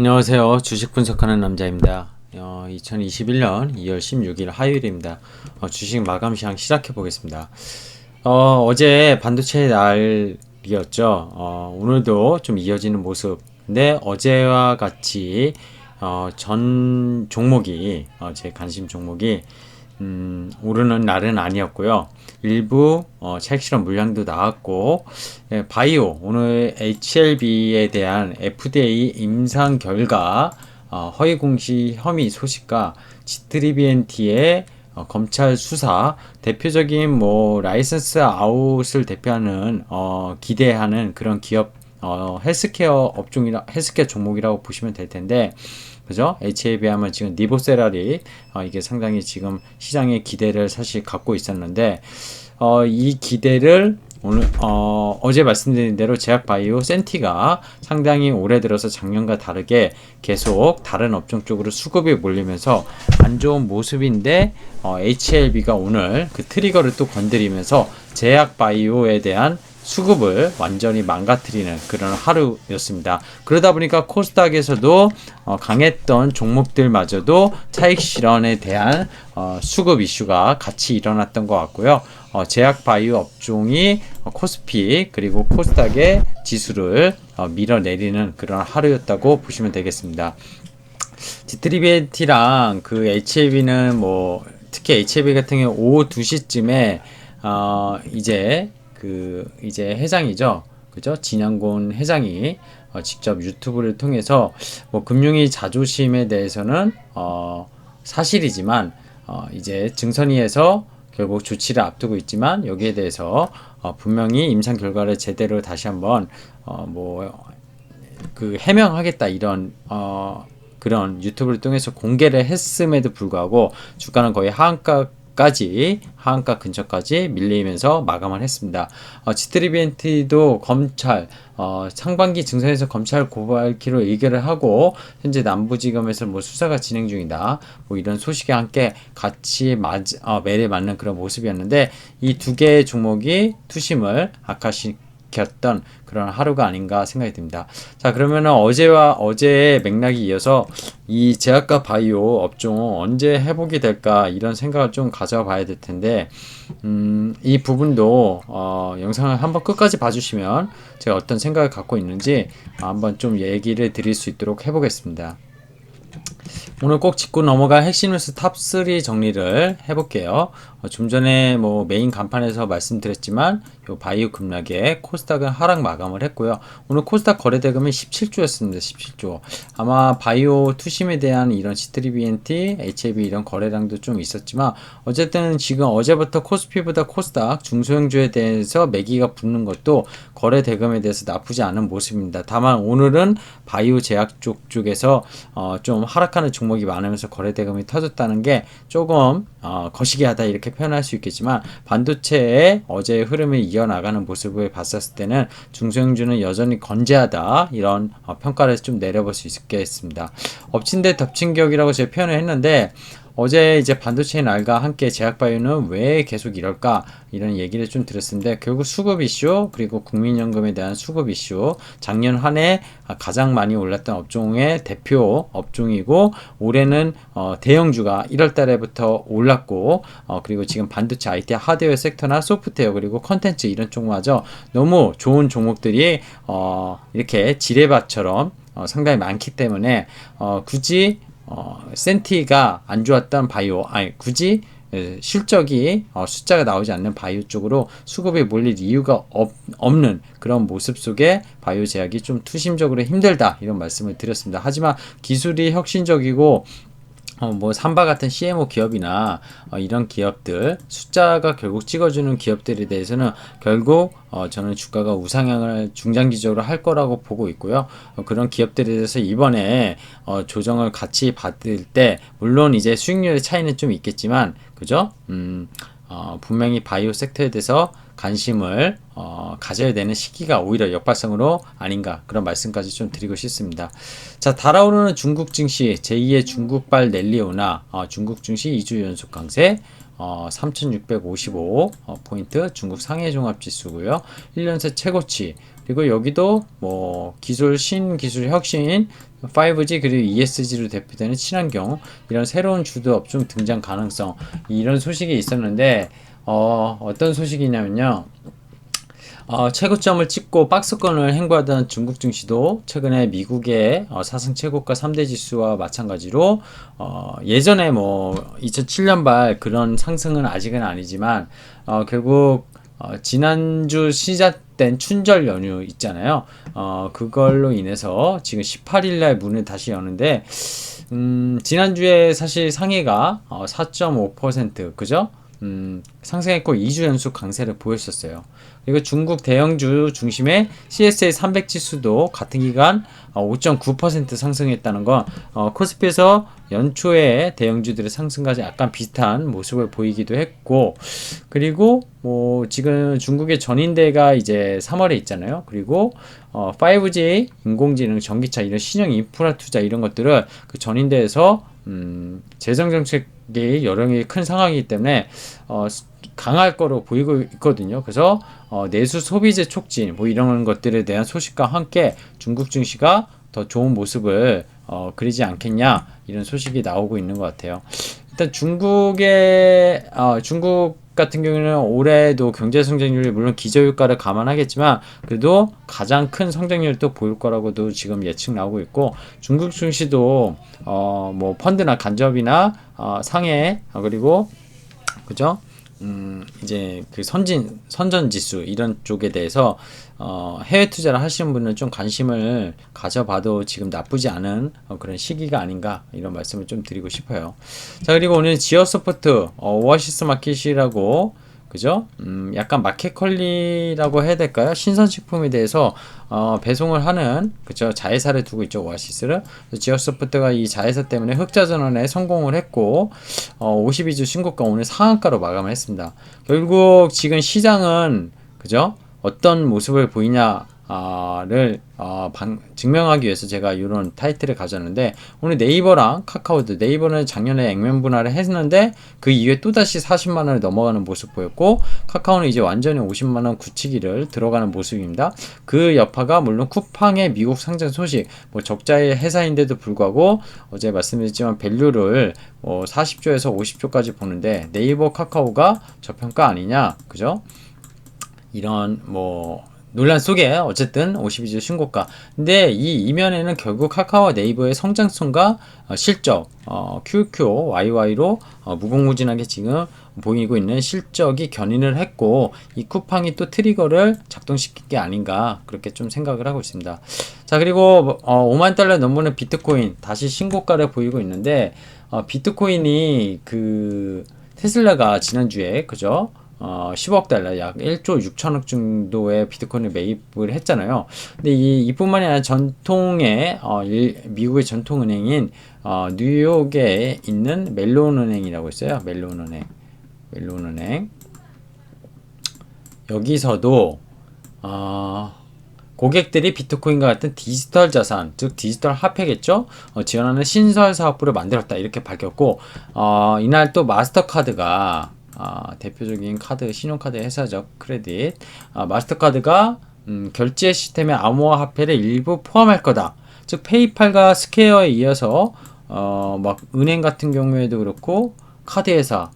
안녕하세요. 주식 분석하는 남자입니다. 어, 2021년 2월 16일 화요일입니다. 어, 주식 마감 시장 시작해 보겠습니다. 어, 어제 반도체 날이었죠. 어, 오늘도 좀 이어지는 모습. 근데 어제와 같이 어, 전 종목이 어, 제 관심 종목이 음, 오르는 날은 아니었고요. 일부 어, 차익 실험 물량도 나왔고 예, 바이오 오늘 HLB에 대한 FDA 임상 결과 어, 허위 공시 혐의 소식과 G3BNT의 어, 검찰 수사 대표적인 뭐 라이선스 아웃을 대표하는 어, 기대하는 그런 기업 어, 헬스케어 업종이라 헬스케어 종목이라고 보시면 될 텐데 그죠? HA에 비하면 지금 니보세라리 어, 이게 상당히 지금 시장의 기대를 사실 갖고 있었는데 어, 이 기대를 오늘 어, 어제 말씀드린 대로 제약바이오 센티가 상당히 올해 들어서 작년과 다르게 계속 다른 업종 쪽으로 수급이 몰리면서 안 좋은 모습인데 어, HLB가 오늘 그 트리거를 또 건드리면서 제약바이오에 대한 수급을 완전히 망가뜨리는 그런 하루였습니다. 그러다 보니까 코스닥에서도 어, 강했던 종목들마저도 차익 실현에 대한 어, 수급 이슈가 같이 일어났던 것 같고요. 어, 제약 바이오 업종이 어, 코스피 그리고 코스닥의 지수를 어, 밀어내리는 그런 하루였다고 보시면 되겠습니다. G3BNT랑 그 HAB는 뭐 특히 HAB 같은 경우 오후 2시쯤에 어, 이제 그 이제 회장이죠. 그죠? 진양곤 회장이 어, 직접 유튜브를 통해서 뭐 금융위 자존심에 대해서는 어, 사실이지만 어, 이제 증선위에서 결국 조치를 앞두고 있지만 여기에 대해서 어, 분명히 임상 결과를 제대로 다시 한번 어, 뭐그 해명하겠다 이런 어, 그런 유튜브를 통해서 공개를 했음에도 불구하고 주가는 거의 하한가 까지 하한가 근처까지 밀리면서 마감을 했습니다. 어, 지트리비엔티도 검찰 어, 상반기 증선에서 검찰 고발키로 의결을 하고 현재 남부지검에서 뭐 수사가 진행 중이다. 뭐 이런 소식에 함께 같이 맞, 어, 매를 맞는 그런 모습이었는데 이 두 개의 종목이 투심을 아카시 켰던 그런 하루가 아닌가 생각이 듭니다. 자, 그러면 어제와 어제의 맥락이 이어서 이 제약과 바이오 업종은 언제 회복이 될까 이런 생각을 좀 가져봐야 될 텐데, 음, 이 부분도 어, 영상을 한번 끝까지 봐주시면 제가 어떤 생각을 갖고 있는지 한번 좀 얘기를 드릴 수 있도록 해보겠습니다. 오늘 꼭 짚고 넘어갈 핵심 뉴스 탑3 정리를 해볼게요. 어, 좀 전에 뭐 메인 간판에서 말씀드렸지만 요 바이오 급락에 코스닥은 하락 마감을 했고요. 오늘 코스닥 거래 대금이 17조였습니다. 17조. 아마 바이오 투심에 대한 이런 C3BNT, HAB 이런 거래량도 좀 있었지만 어쨌든 지금 어제부터 코스피보다 코스닥 중소형주에 대해서 매기가 붙는 것도 거래 대금에 대해서 나쁘지 않은 모습입니다. 다만 오늘은 바이오 제약 쪽 쪽에서 어, 좀 하락하는 종목이 많으면서 거래 대금이 터졌다는 게 조금 어, 거시기하다 이렇게 표현할 수 있겠지만 반도체의 어제의 흐름을 이어나가는 모습을 봤었을 때는 중소형주는 여전히 건재하다 이런 어, 평가를 좀 내려볼 수 있겠습니다. 엎친 데 덮친 격이라고 제가 표현을 했는데 어제 이제 반도체인 알과 함께 제약바이오는 왜 계속 이럴까? 이런 얘기를 좀 들었는데 결국 수급 이슈 그리고 국민연금에 대한 수급 이슈. 작년 한 해 가장 많이 올랐던 업종의 대표 업종이고 올해는 어 대형주가 1월 달에부터 올랐고 어 그리고 지금 반도체 IT 하드웨어 섹터나 소프트웨어 그리고 컨텐츠 이런 쪽마저 너무 좋은 종목들이 어 이렇게 지뢰밭처럼 어 상당히 많기 때문에 어 굳이 어, 센티가 안 좋았던 바이오, 아니, 굳이 실적이 어, 숫자가 나오지 않는 바이오 쪽으로 수급이 몰릴 이유가 없, 없는 그런 모습 속에 바이오 제약이 좀 투심적으로 힘들다 이런 말씀을 드렸습니다. 하지만 기술이 혁신적이고 어, 뭐 삼바 같은 CMO 기업이나 어, 이런 기업들 숫자가 결국 찍어주는 기업들에 대해서는 결국 어, 저는 주가가 우상향을 중장기적으로 할 거라고 보고 있고요. 어, 그런 기업들에 대해서 이번에 어, 조정을 같이 받을 때 물론 이제 수익률의 차이는 좀 있겠지만 그죠? 음, 어, 분명히 바이오 섹터에 대해서 관심을 어, 가져야 되는 시기가 오히려 역발상으로 아닌가 그런 말씀까지 좀 드리고 싶습니다. 자 달아오르는 중국 증시 제2의 중국발 넬리오나 어, 중국 증시 2주 연속 강세 어, 3,655 어, 포인트 중국 상해 종합 지수고요. 1년 새 최고치 그리고 여기도 뭐 기술 신기술 혁신 5G 그리고 ESG로 대표되는 친환경 이런 새로운 주도 업종 등장 가능성 이런 소식이 있었는데 어, 어떤 소식이냐면요. 어, 최고점을 찍고 박스권을 횡보하던 중국 증시도 최근에 미국의 어, 사상 최고가 3대 지수와 마찬가지로 어, 예전에 뭐 2007년발 그런 상승은 아직은 아니지만 어, 결국 어, 지난주 시작된 춘절 연휴 있잖아요. 어, 그걸로 인해서 지금 18일 날 문을 다시 여는데 음, 지난주에 사실 상해가 어, 4.5% 그죠? 음, 상승했고 2주 연속 강세를 보였었어요. 그리고 중국 대형주 중심의 CSA 300 지수도 같은 기간 5.9% 상승했다는 건 어, 코스피에서 연초에 대형주들의 상승과 약간 비슷한 모습을 보이기도 했고 그리고 뭐 지금 중국의 전인대가 이제 3월에 있잖아요. 그리고 어, 5G 인공지능 전기차 이런 신형 인프라 투자 이런 것들을 그 전인대에서 음, 재정 정책이 여령이 큰 상황이기 때문에 어, 강할 거로 보이고 있거든요. 그래서 어, 내수 소비재 촉진 뭐 이런 것들에 대한 소식과 함께 중국 증시가 더 좋은 모습을 어, 그리지 않겠냐 이런 소식이 나오고 있는 것 같아요. 일단 중국의 어, 중국 같은 경우는 올해도 경제 성장률이 물론 기저효과를 감안하겠지만 그래도 가장 큰 성장률도 보일 거라고도 지금 예측 나오고 있고 중국 증시도 어 뭐 펀드나 간접이나 어 상해 어 그리고 그죠? 음, 이제 그 선진, 선전 지수 이런 쪽에 대해서 어, 해외 투자를 하시는 분은 좀 관심을 가져봐도 지금 나쁘지 않은 어, 그런 시기가 아닌가 이런 말씀을 좀 드리고 싶어요. 자, 그리고 오늘 지어 소프트 어, 오아시스 마켓이라고 그죠? 음, 약간 마켓컬리라고 해야 될까요? 신선식품에 대해서 어, 배송을 하는 그죠? 자회사를 두고 있죠 오아시스를. 지어소프트가 이 자회사 때문에 흑자 전환에 성공을 했고 어, 52주 신고가 오늘 상한가로 마감을 했습니다. 결국 지금 시장은 그죠? 어떤 모습을 보이냐 를 어, 방, 증명하기 위해서 제가 이런 타이틀을 가졌는데 오늘 네이버랑 카카오도 네이버는 작년에 액면 분할을 했는데 그 이후에 또다시 40만 원을 넘어가는 모습 보였고 카카오는 이제 완전히 50만 원 굳히기를 들어가는 모습입니다. 그 여파가 물론 쿠팡의 미국 상장 소식 뭐 적자의 회사인데도 불구하고 어제 말씀드렸지만 밸류를 뭐 40조에서 50조까지 보는데 네이버 카카오가 저평가 아니냐 그죠? 이런 뭐 논란 속에 어쨌든 52주 신고가. 근데 이 이면에는 결국 카카오와 네이버의 성장성과 어, 실적, 어, QQ, YY로 어, 무궁무진하게 지금 보이고 있는 실적이 견인을 했고 이 쿠팡이 또 트리거를 작동시킨 게 아닌가 그렇게 좀 생각을 하고 있습니다. 자 그리고 어, 5만 달러 넘는 비트코인 다시 신고가를 보이고 있는데 어, 비트코인이 그 테슬라가 지난주에 그죠? 어, 10억 달러, 약 1조 6천억 정도의 비트코인을 매입을 했잖아요. 근데 이, 이뿐만이 아니라 전통의, 어, 일, 미국의 전통은행인, 어, 뉴욕에 있는 멜론 은행이라고 있어요. 멜론 은행. 멜론 은행. 여기서도, 어, 고객들이 비트코인과 같은 디지털 자산, 즉 디지털 화폐겠죠? 어, 지원하는 신설 사업부를 만들었다 이렇게 밝혔고 어, 이날 또 마스터카드가 아, 대표적인 카드 신용카드 회사죠 크레딧 아, 마스터카드가 음, 결제 시스템에 암호화 화폐를 일부 포함할 거다. 즉 페이팔과 스퀘어에 이어서 어, 막 은행 같은 경우에도 그렇고 카드 회사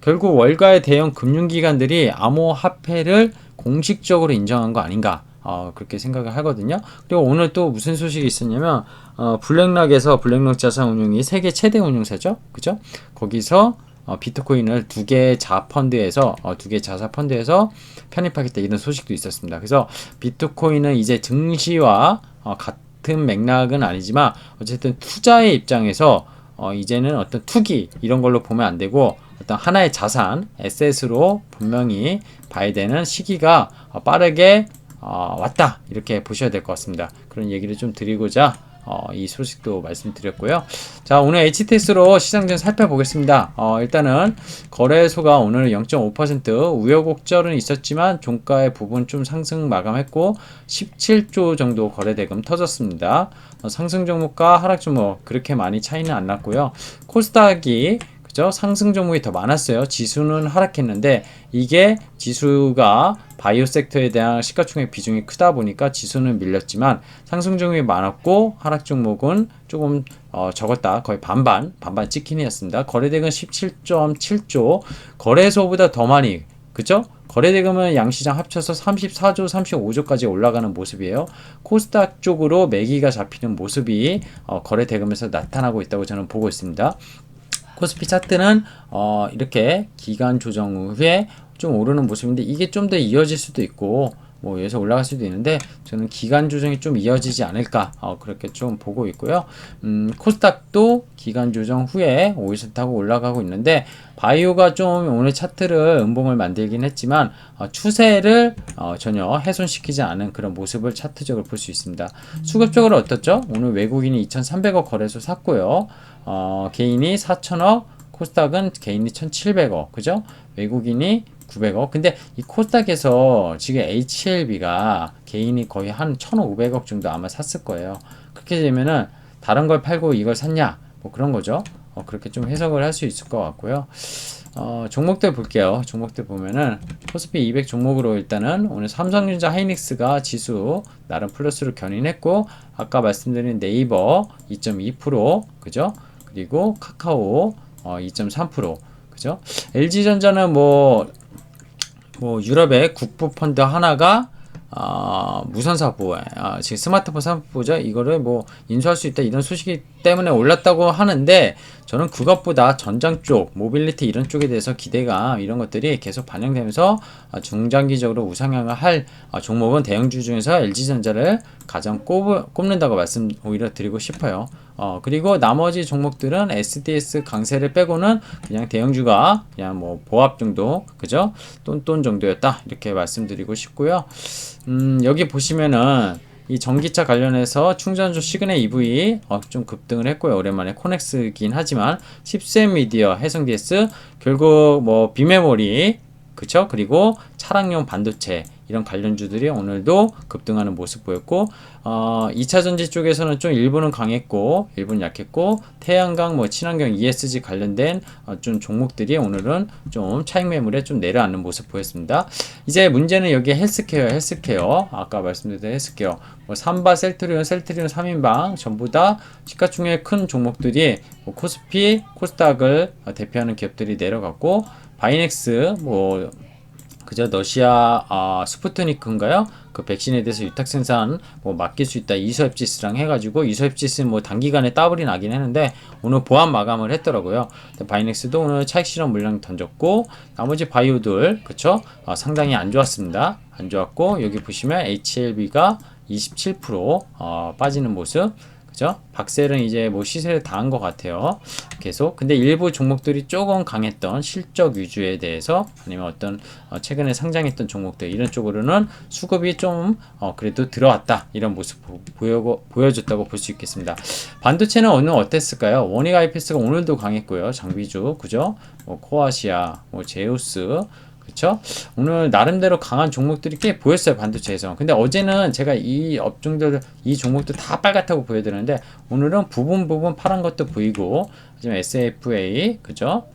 결국 월가의 대형 금융기관들이 암호 화폐를 공식적으로 인정한 거 아닌가 어, 그렇게 생각을 하거든요. 그리고 오늘 또 무슨 소식이 있었냐면 어, 블랙락에서 블랙락 자산운용이 세계 최대 운용사죠, 그죠? 거기서 어, 비트코인을 두 개의 자펀드에서 어, 두 개의 자사 펀드에서 편입하겠다 이런 소식도 있었습니다. 그래서 비트코인은 이제 증시와 어, 같은 맥락은 아니지만 어쨌든 투자의 입장에서 어, 이제는 어떤 투기 이런 걸로 보면 안 되고 어떤 하나의 자산 에셋으로 분명히 봐야 되는 시기가 어, 빠르게 어, 왔다 이렇게 보셔야 될 것 같습니다. 그런 얘기를 좀 드리고자 어, 이 소식도 말씀드렸고요. 자, 오늘 HTS로 시장 좀 살펴보겠습니다. 어, 일단은 거래소가 오늘 0.5% 우여곡절은 있었지만 종가의 부분 좀 상승 마감했고 17조 정도 거래대금 터졌습니다. 어, 상승 종목과 하락 종목 그렇게 많이 차이는 안 났고요. 코스닥이 그죠? 상승 종목이 더 많았어요. 지수는 하락했는데 이게 지수가 바이오 섹터에 대한 시가총액 비중이 크다 보니까 지수는 밀렸지만 상승 종목이 많았고 하락 종목은 조금 어, 적었다. 거의 반반, 반반 찍힌이었습니다. 거래대금 17.7조, 거래소보다 더 많이, 그죠? 거래대금은 양시장 합쳐서 34조, 35조까지 올라가는 모습이에요. 코스닥 쪽으로 매기가 잡히는 모습이 어, 거래대금에서 나타나고 있다고 저는 보고 있습니다. 코스피 차트는 어, 이렇게 기간 조정 후에 좀 오르는 모습인데 이게 좀 더 이어질 수도 있고 뭐 여기서 올라갈 수도 있는데 저는 기간 조정이 좀 이어지지 않을까 어, 그렇게 좀 보고 있고요. 음, 코스닥도 기간 조정 후에 5% 타고 올라가고 있는데 바이오가 좀 오늘 차트를 음봉을 만들긴 했지만 어, 추세를 어, 전혀 훼손시키지 않은 그런 모습을 차트적으로 볼 수 있습니다. 수급적으로 어떻죠? 오늘 외국인이 2,300억 거래소 샀고요. 어, 개인이 4,000억, 코스닥은 개인이 1,700억, 그죠? 외국인이 900억. 근데 이 코스닥에서 지금 HLB가 개인이 거의 한 1,500억 정도 아마 샀을 거예요. 그렇게 되면은 다른 걸 팔고 이걸 샀냐? 뭐 그런 거죠. 어, 그렇게 좀 해석을 할 수 있을 것 같고요. 어, 종목들 볼게요. 종목들 보면은 코스피 200 종목으로 일단은 오늘 삼성전자 하이닉스가 지수 나름 플러스로 견인했고 아까 말씀드린 네이버 2.2% 그죠? 그리고 카카오 어, 2.3% 그죠? LG전자는 뭐, 뭐 유럽의 국부 펀드 하나가 아, 무선 사고, 아, 지금 스마트폰 사고죠. 이거를 뭐 인수할 수 있다 이런 소식이 때문에 올랐다고 하는데 저는 그것보다 전장 쪽, 모빌리티 이런 쪽에 대해서 기대감 이런 것들이 계속 반영되면서 아, 중장기적으로 우상향을 할 아, 종목은 대형주 중에서 LG전자를 가장 꼽, 꼽는다고 말씀 오히려 드리고 싶어요. 어, 그리고 나머지 종목들은 SDS 강세를 빼고는 그냥 대형주가 그냥 뭐 보합 정도, 그죠? 똔똔 정도였다. 이렇게 말씀드리고 싶고요. 음, 여기 보시면은 이 전기차 관련해서 충전소 시그널 EV 어, 좀 급등을 했고요. 오랜만에 코넥스긴 하지만 10세 미디어, 해성 DS 결국 뭐 비메모리 그쵸? 그리고 차량용 반도체 이런 관련주들이 오늘도 급등하는 모습 보였고 어, 2차 전지 쪽에서는 좀 일부는 강했고 일부는 약했고 태양광 뭐 친환경 ESG 관련된 어, 좀 종목들이 오늘은 좀 차익 매물에 좀 내려앉는 모습 보였습니다. 이제 문제는 여기 헬스케어 헬스케어 아까 말씀드린 헬스케어 뭐 삼바 셀트리온 셀트리온 3인방 전부 다 시가총액 큰 종목들이 뭐 코스피 코스닥을 대표하는 기업들이 내려갔고 바이넥스 뭐 그저 러시아 아, 스푸트니크인가요? 그 백신에 대해서 유탁 생산 뭐 맡길 수 있다 이소앱지스랑 해가지고 이소앱지스는 뭐 단기간에 따블이 나긴 했는데 오늘 보안 마감을 했더라고요. 바이넥스도 오늘 차익 실험 물량 던졌고 나머지 바이오들 그쵸? 아, 상당히 안 좋았습니다. 안 좋았고 여기 보시면 HLB가 27% 어, 빠지는 모습 그죠? 박셀은 이제 뭐 시세를 당한 것 같아요. 계속. 근데 일부 종목들이 조금 강했던 실적 위주에 대해서 아니면 어떤 어 최근에 상장했던 종목들 이런 쪽으로는 수급이 좀 어 그래도 들어왔다 이런 모습 보여 보여줬다고 볼 수 있겠습니다. 반도체는 오늘 어땠을까요? 원익 IPS가 오늘도 강했고요. 장비주 그죠? 뭐 코아시아, 뭐 제우스 그쵸? 오늘 나름대로 강한 종목들이 꽤 보였어요 반도체에서 근데 어제는 제가 이 업종들 이 종목들 다 빨갛다고 보여드렸는데 오늘은 부분 부분 파란 것도 보이고 하지만 SFA 그죠?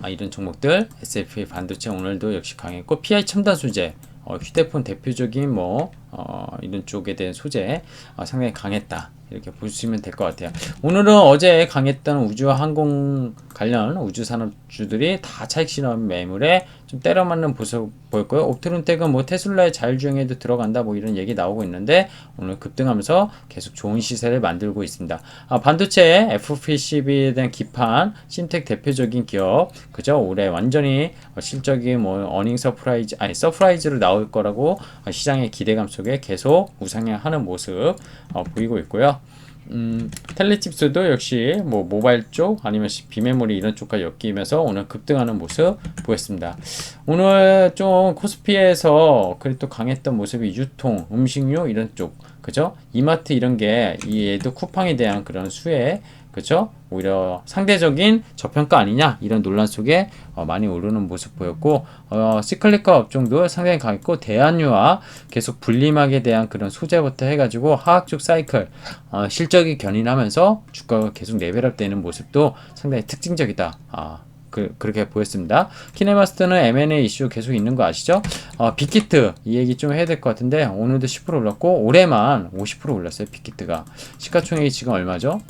아, 이런 종목들 SFA 반도체 오늘도 역시 강했고 PI 첨단 소재 어, 휴대폰 대표적인 뭐 어, 이런 쪽에 대한 소재 어, 상당히 강했다 이렇게 보시면 될 것 같아요. 오늘은 어제 강했던 우주와 항공 관련 우주 산업주들이 다 차익 실험 매물에 좀 때려 맞는 모습 보였고요. 옵트론텍은 뭐 테슬라의 자율주행에도 들어간다 뭐 이런 얘기 나오고 있는데 오늘 급등하면서 계속 좋은 시세를 만들고 있습니다. 아, 반도체 FPCB에 대한 기판 신텍 대표적인 기업 그죠? 올해 완전히 실적이 뭐 어닝 서프라이즈 아니 서프라이즈로 나올 거라고 시장의 기대감 속에 계속 우상향하는 모습 어, 보이고 있고요. 음, 텔레칩스도 역시 뭐 모바일 쪽 아니면 비메모리 이런 쪽과 엮이면서 오늘 급등하는 모습 보였습니다. 오늘 좀 코스피에서 그래도 강했던 모습이 유통, 음식료 이런 쪽, 그죠? 이마트 이런 게 얘도 쿠팡에 대한 그런 수혜 그렇죠? 오히려 상대적인 저평가 아니냐 이런 논란 속에 어, 많이 오르는 모습 보였고 어, 시클리카 업종도 상당히 강했고 대한유와 계속 분림하게 대한 그런 소재부터 해가지고 하악적 사이클 어, 실적이 견인하면서 주가가 계속 레벨업되는 모습도 상당히 특징적이다. 아, 그, 그렇게 보였습니다. 키네마스터는 M&A 이슈 계속 있는 거 아시죠? 어, 빅히트 이 얘기 좀 해야 될 것 같은데 오늘도 10% 올랐고 올해만 50% 올랐어요. 빅히트가 시가총액이 지금 얼마죠?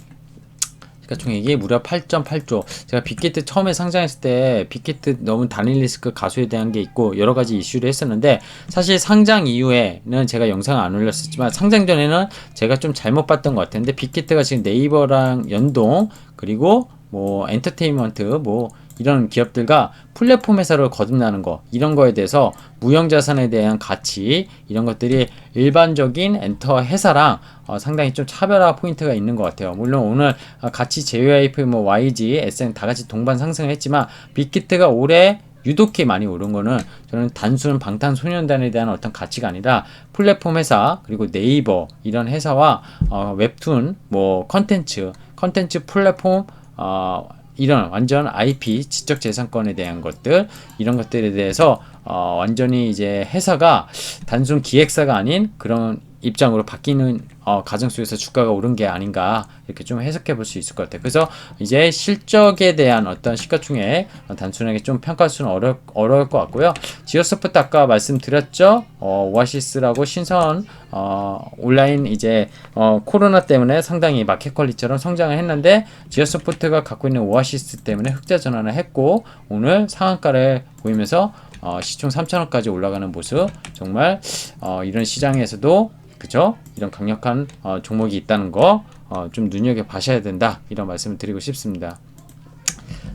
시가총액이 무려 8.8조. 제가 빅히트 처음에 상장했을 때 빅히트 너무 단일 리스크 가수에 대한 게 있고 여러 가지 이슈를 했었는데 사실 상장 이후에는 제가 영상을 안 올렸었지만 상장 전에는 제가 좀 잘못 봤던 것 같은데 빅히트가 지금 네이버랑 연동 그리고 뭐 엔터테인먼트 뭐 이런 기업들과 플랫폼 회사로 거듭나는 거 이런 거에 대해서 무형 자산에 대한 가치 이런 것들이 일반적인 엔터 회사랑 어, 상당히 좀 차별화 포인트가 있는 것 같아요. 물론 오늘 어, 같이 JYP, 뭐 YG, SN 다 같이 동반 상승을 했지만 빅히트가 올해 유독히 많이 오른 거는 저는 단순 방탄소년단에 대한 어떤 가치가 아니라 플랫폼 회사 그리고 네이버 이런 회사와 어, 웹툰 뭐 컨텐츠 컨텐츠 플랫폼 어, 이런 완전 IP 지적 재산권에 대한 것들 이런 것들에 대해서 어, 완전히 이제 회사가 단순 기획사가 아닌 그런 입장으로 바뀌는 어, 과정 속에서 주가가 오른 게 아닌가 이렇게 좀 해석해 볼 수 있을 것 같아요. 그래서 이제 실적에 대한 어떤 시가총액 단순하게 좀 평가할 수는 어려, 어려울 것 같고요. 지오소프트 아까 말씀드렸죠. 어, 오아시스라고 신선 어, 온라인 이제 어, 코로나 때문에 상당히 마켓 퀄리처럼 성장을 했는데 지오소프트가 갖고 있는 오아시스 때문에 흑자 전환을 했고 오늘 상한가를 보이면서 어, 시총 3천원까지 올라가는 모습 정말 어, 이런 시장에서도 그죠? 이런 강력한 어, 종목이 있다는 거 어, 좀 눈여겨 봐셔야 된다 이런 말씀을 드리고 싶습니다.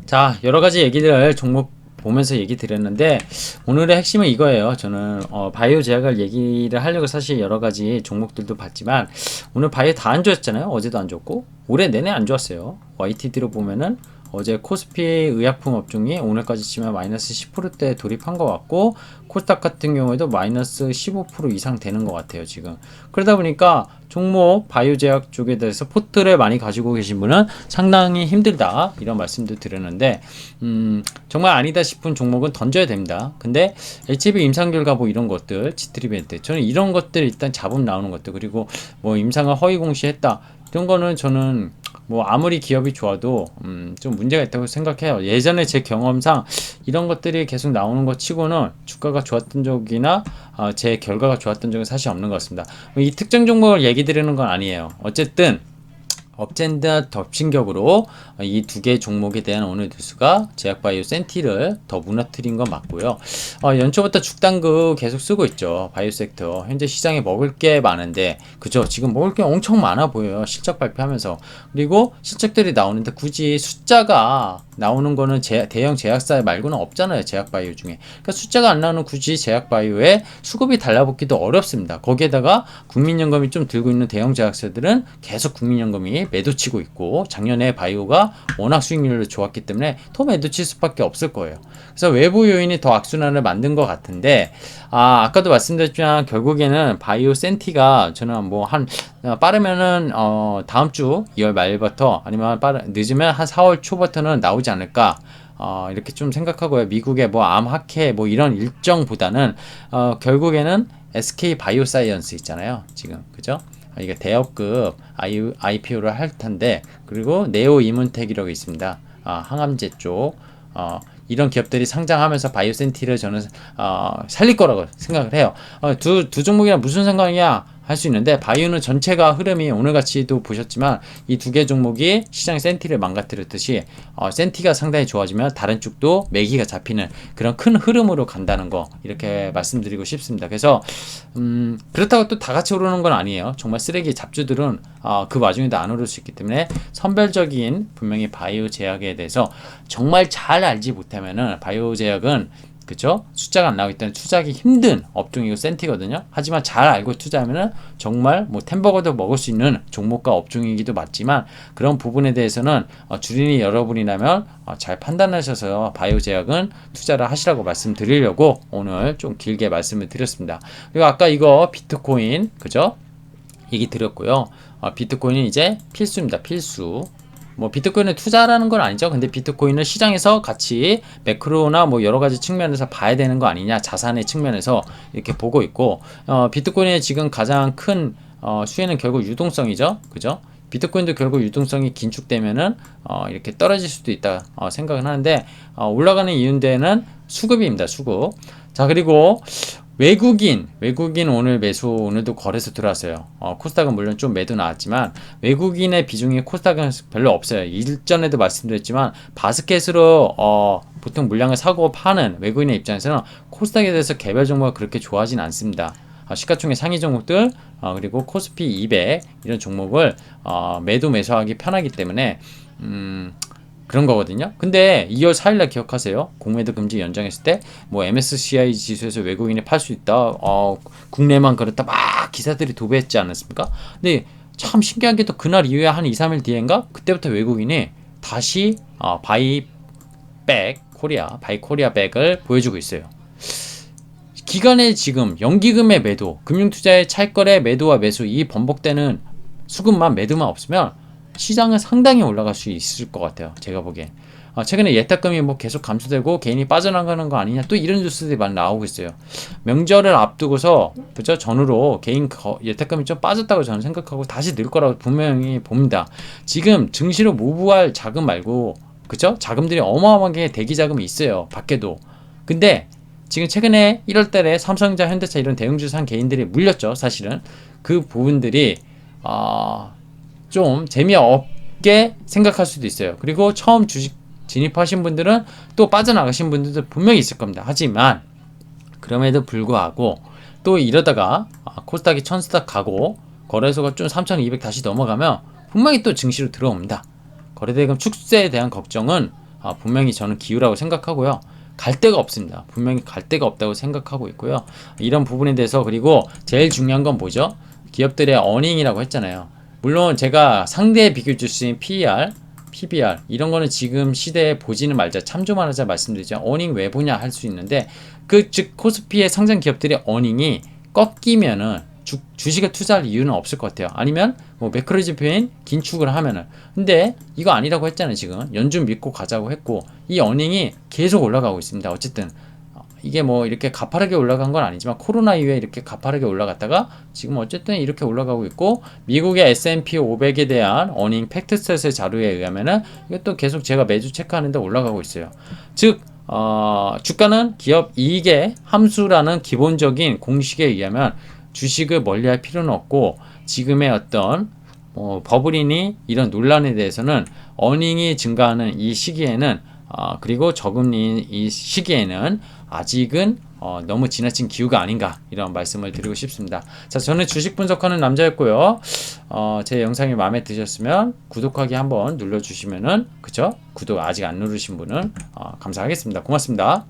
자 여러 가지 얘기들 종목 보면서 얘기 드렸는데 오늘의 핵심은 이거예요. 저는 어, 바이오 제약을 얘기를 하려고 사실 여러 가지 종목들도 봤지만 오늘 바이오 다 안 좋았잖아요. 어제도 안 좋고 올해 내내 안 좋았어요. YTD로 보면은 어제 코스피 의약품 업종이 오늘까지 치면 마이너스 10%대 돌입한 것 같고 코스닥 같은 경우에도 마이너스 15% 이상 되는 것 같아요 지금. 그러다 보니까 종목 바이오제약 쪽에 대해서 포트를 많이 가지고 계신 분은 상당히 힘들다 이런 말씀도 드렸는데 음, 정말 아니다 싶은 종목은 던져야 됩니다. 근데 HB 임상 결과 뭐 이런 것들 지트리벤트 저는 이런 것들 일단 잡음 나오는 것들 그리고 뭐 임상을 허위 공시했다 이런 거는 저는 뭐 아무리 기업이 좋아도 음, 좀 문제가 있다고 생각해요. 예전에 제 경험상 이런 것들이 계속 나오는 것 치고는 주가가 좋았던 적이나 어, 제 결과가 좋았던 적은 사실 없는 것 같습니다. 이 특정 종목을 얘기 드리는 건 아니에요. 어쨌든 업젠드 덮친격으로 이 두 개 종목에 대한 오늘 뉴스가 제약바이오 센티를 더 무너뜨린 건 맞고요. 어, 연초부터 죽당그 계속 쓰고 있죠. 바이오 섹터. 현재 시장에 먹을 게 많은데, 그죠? 지금 먹을 게 엄청 많아 보여요. 실적 발표하면서. 그리고 실적들이 나오는데 굳이 숫자가 나오는 거는 제, 대형 제약사 말고는 없잖아요. 제약바이오 중에. 그러니까 숫자가 안 나오는 굳이 제약바이오에 수급이 달라붙기도 어렵습니다. 거기에다가 국민연금이 좀 들고 있는 대형 제약사들은 계속 국민연금이 매도치고 있고 작년에 바이오가 워낙 수익률이 좋았기 때문에 더 매도칠 수밖에 없을 거예요. 그래서 외부 요인이 더 악순환을 만든 것 같은데 아 아까도 말씀드렸지만 결국에는 바이오 센티가 저는 뭐 한 빠르면은 어 다음 주 2월 말부터 아니면 빠르 늦으면 한 4월 초부터는 나오지 않을까. 어, 이렇게 좀 생각하고요. 미국의 뭐 암학회 뭐 이런 일정보다는 어, 결국에는 SK 바이오사이언스 있잖아요. 지금 그죠? 아, 이게 대업급 IPO를 할 텐데 그리고 네오 이문텍이라고 있습니다. 아, 항암제 쪽 어, 이런 기업들이 상장하면서 바이오센티를 저는 어, 살릴 거라고 생각을 해요. 어, 두, 두 종목이랑 무슨 상관이냐? 할 수 있는데 바이오는 전체가 흐름이 오늘같이도 보셨지만 이 두 개 종목이 시장 센티를 망가뜨렸듯이 어, 센티가 상당히 좋아지면 다른 쪽도 매기가 잡히는 그런 큰 흐름으로 간다는 거 이렇게 말씀드리고 싶습니다. 그래서 음, 그렇다고 또 다 같이 오르는 건 아니에요. 정말 쓰레기 잡주들은 어, 그 와중에도 안 오를 수 있기 때문에 선별적인 분명히 바이오 제약에 대해서 정말 잘 알지 못하면은 바이오 제약은 그죠? 숫자가 안 나오기 때문에 투자하기 힘든 업종이고 센티거든요. 하지만 잘 알고 투자하면은 정말 뭐 템버거도 먹을 수 있는 종목과 업종이기도 맞지만 그런 부분에 대해서는 어, 주린이 여러분이라면 어, 잘 판단하셔서 바이오 제약은 투자를 하시라고 말씀드리려고 오늘 좀 길게 말씀을 드렸습니다. 그리고 아까 이거 비트코인 그죠? 얘기 드렸고요. 어, 비트코인은 이제 필수입니다. 필수. 뭐 비트코인에 투자라는 건 아니죠. 근데 비트코인을 시장에서 같이 매크로나 뭐 여러 가지 측면에서 봐야 되는 거 아니냐 자산의 측면에서 이렇게 보고 있고 어, 비트코인의 지금 가장 큰 어, 수혜는 결국 유동성이죠. 그죠? 비트코인도 결국 유동성이 긴축되면은 어, 이렇게 떨어질 수도 있다 어, 생각은 하는데 어, 올라가는 이유는 수급입니다. 수급. 자 그리고 외국인 외국인 오늘 매수 오늘도 거래소 들어왔어요. 어, 코스닥은 물론 좀 매도 나왔지만 외국인의 비중이 코스닥은 별로 없어요. 일전에도 말씀드렸지만 바스켓으로 어, 보통 물량을 사고 파는 외국인의 입장에서는 코스닥에 대해서 개별 정보가 그렇게 좋아하진 않습니다. 어, 시가총액 상위 종목들 어, 그리고 코스피 200 이런 종목을 어, 매도 매수하기 편하기 때문에 음, 그런 거거든요. 근데 2월 4일날 기억하세요. 공매도 금지 연장했을 때 뭐 MSCI 지수에서 외국인이 팔 수 있다. 어, 국내만 그렇다 막 기사들이 도배했지 않았습니까? 근데 참또 그날 이후에 한 2, 3일 뒤엔가 그때부터 외국인이 다시 어, 바이 백 코리아 바이 코리아 백을 보여주고 있어요. 기간에 지금 연기금의 매도, 금융투자의 차익거래 매도와 매수 이 번복되는 수급만 매도만 없으면 시장은 상당히 올라갈 수 있을 것 같아요. 제가 보기엔. 아, 최근에 예탁금이 뭐 계속 감소되고 개인이 빠져나가는 거 아니냐 또 이런 뉴스들이 많이 나오고 있어요. 명절을 앞두고서 그죠 전후로 개인 거, 예탁금이 좀 빠졌다고 저는 생각하고 다시 늘 거라고 분명히 봅니다. 지금 증시로 무부할 자금 말고 그죠 자금들이 어마어마하게 대기 자금이 있어요 밖에도. 근데 지금 최근에 1월달에 삼성전자, 현대차 이런 대형주 산 개인들이 물렸죠 사실은 그 부분들이 아. 좀 재미없게 생각할 수도 있어요. 그리고 처음 주식 진입하신 분들은 또 빠져나가신 분들도 분명히 있을 겁니다. 하지만 그럼에도 불구하고 또 이러다가 아, 코스닥이 천스닥 가고 거래소가 좀 3,200 다시 넘어가면 분명히 또 증시로 들어옵니다. 거래대금 축소에 대한 걱정은 아, 분명히 저는 기우라고 생각하고요. 갈 데가 없습니다. 분명히 갈 데가 없다고 생각하고 있고요. 이런 부분에 대해서 그리고 제일 중요한 건 뭐죠? 기업들의 어닝이라고 했잖아요. 물론 제가 상대 비교 주수인 PER, PBR 이런 거는 지금 시대에 보지는 말자 참조만 하자 말씀드리죠. 어닝 왜 보냐 할 수 있는데 그 즉 코스피의 상장 기업들의 어닝이 꺾이면은 주, 주식에 투자할 이유는 없을 것 같아요. 아니면 뭐 매크로 지표인 긴축을 하면은 근데 이거 아니라고 했잖아요. 지금 연준 믿고 가자고 했고 이 어닝이 계속 올라가고 있습니다. 어쨌든 이게 뭐 이렇게 가파르게 올라간 건 아니지만 코로나 이후에 이렇게 가파르게 올라갔다가 지금 어쨌든 이렇게 올라가고 있고 미국의 S&P 500에 대한 어닝 팩트셋의 자료에 의하면은 이것도 계속 제가 매주 체크하는데 올라가고 있어요. 즉 어, 주가는 기업 이익의 함수라는 기본적인 공식에 의하면 주식을 멀리할 필요는 없고 지금의 어떤 뭐 버블이니 이런 논란에 대해서는 어닝이 증가하는 이 시기에는 어, 그리고 저금리 이 시기에는 아직은 어, 너무 지나친 기후가 아닌가 이런 말씀을 드리고 싶습니다. 자, 저는 주식 분석하는 남자였고요. 어, 제 영상이 마음에 드셨으면 구독하기 한번 눌러주시면은 그죠? 구독 아직 안 누르신 분은 어, 감사하겠습니다. 고맙습니다.